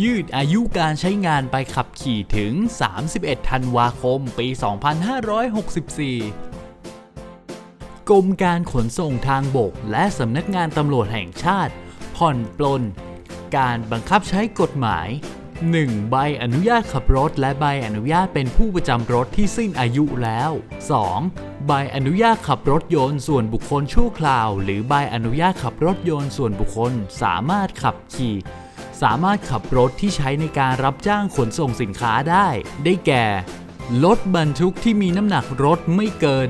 ยืดอายุการใช้งานใบขับขี่ถึง 31 ธันวาคม ปี 2564กรมการขนส่งทางบก และสำนักงานตำรวจแห่งชาติ ผ่อนปลน การบังคับใช้กฎหมาย 1. ใบอนุญาตขับรถ และใบอนุญาตเป็นผู้ประจำรถที่สิ้นอายุแล้ว 2. ใบอนุญาตขับรถยนต์ส่วนบุคคลชั่วคราว หรือใบอนุญาตขับรถยนต์ส่วนบุคคลสามารถขับขี่ สามารถขับรถที่ใช้ในการรับจ้างขนส่งสินค้าได้ ได้แก่ รถบรรทุกที่มีน้ำหนักรถไม่เกิน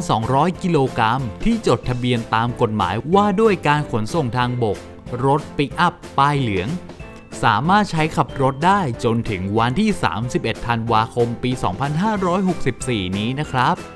2,200 กิโลกรัม ที่จดทะเบียนตามกฎหมายว่าด้วยการขนส่งทางบก รถปิกอัพป้ายเหลือง สามารถใช้ขับรถได้จนถึงวันที่ 31 ธันวาคม ปี 2564 นี้นะครับ